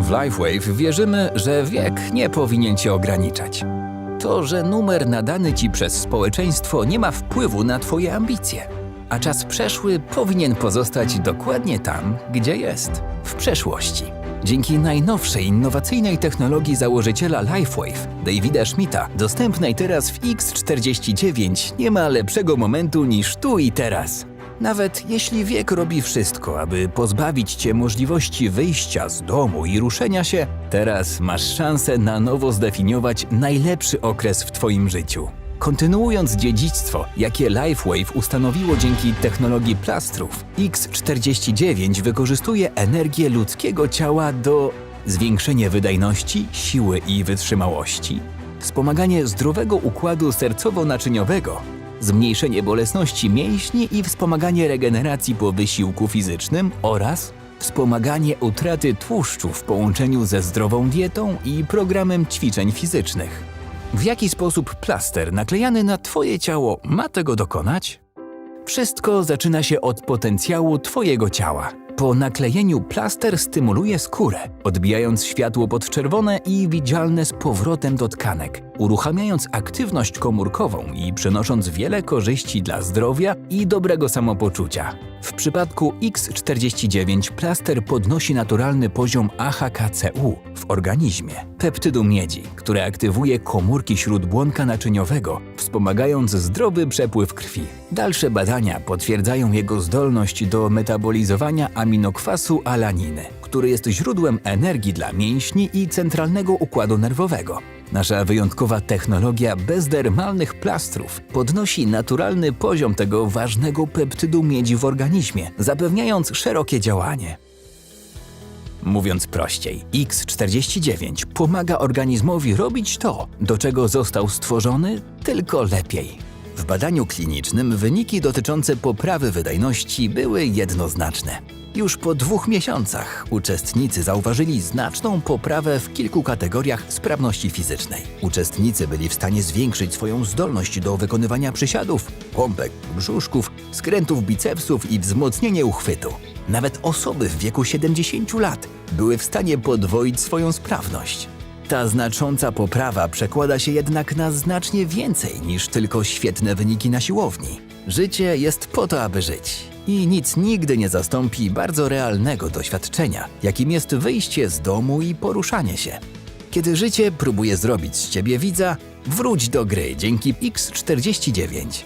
W LifeWave wierzymy, że wiek nie powinien cię ograniczać. To, że numer nadany ci przez społeczeństwo nie ma wpływu na twoje ambicje, a czas przeszły powinien pozostać dokładnie tam, gdzie jest w przeszłości. Dzięki najnowszej innowacyjnej technologii założyciela LifeWave, Davida Schmidta, dostępnej teraz w X49, nie ma lepszego momentu niż tu i teraz. Nawet jeśli wiek robi wszystko, aby pozbawić cię możliwości wyjścia z domu i ruszenia się, teraz masz szansę na nowo zdefiniować najlepszy okres w twoim życiu. Kontynuując dziedzictwo, jakie LifeWave ustanowiło dzięki technologii plastrów, X49 wykorzystuje energię ludzkiego ciała do zwiększenia wydajności, siły i wytrzymałości, wspomaganie zdrowego układu sercowo-naczyniowego, zmniejszenie bolesności mięśni i wspomaganie regeneracji po wysiłku fizycznym oraz wspomaganie utraty tłuszczu w połączeniu ze zdrową dietą i programem ćwiczeń fizycznych. W jaki sposób plaster naklejany na Twoje ciało ma tego dokonać? Wszystko zaczyna się od potencjału Twojego ciała. Po naklejeniu plaster stymuluje skórę, odbijając światło podczerwone i widzialne z powrotem do tkanek, uruchamiając aktywność komórkową i przynosząc wiele korzyści dla zdrowia i dobrego samopoczucia. W przypadku X49 plaster podnosi naturalny poziom AHKCU w organizmie, peptydu miedzi, które aktywuje komórki śródbłonka naczyniowego, wspomagając zdrowy przepływ krwi. Dalsze badania potwierdzają jego zdolność do metabolizowania aminokwasu alaniny, który jest źródłem energii dla mięśni i centralnego układu nerwowego. Nasza wyjątkowa technologia bezdermalnych plastrów podnosi naturalny poziom tego ważnego peptydu miedzi w organizmie, zapewniając szerokie działanie. Mówiąc prościej, X49 pomaga organizmowi robić to, do czego został stworzony, tylko lepiej. W badaniu klinicznym wyniki dotyczące poprawy wydajności były jednoznaczne. Już po dwóch miesiącach uczestnicy zauważyli znaczną poprawę w kilku kategoriach sprawności fizycznej. Uczestnicy byli w stanie zwiększyć swoją zdolność do wykonywania przysiadów, pompek, brzuszków, skrętów bicepsów i wzmocnienie uchwytu. Nawet osoby w wieku 70 lat były w stanie podwoić swoją sprawność. Ta znacząca poprawa przekłada się jednak na znacznie więcej niż tylko świetne wyniki na siłowni. Życie jest po to, aby żyć. I nic nigdy nie zastąpi bardzo realnego doświadczenia, jakim jest wyjście z domu i poruszanie się. Kiedy życie próbuje zrobić z ciebie widza, wróć do gry dzięki X49.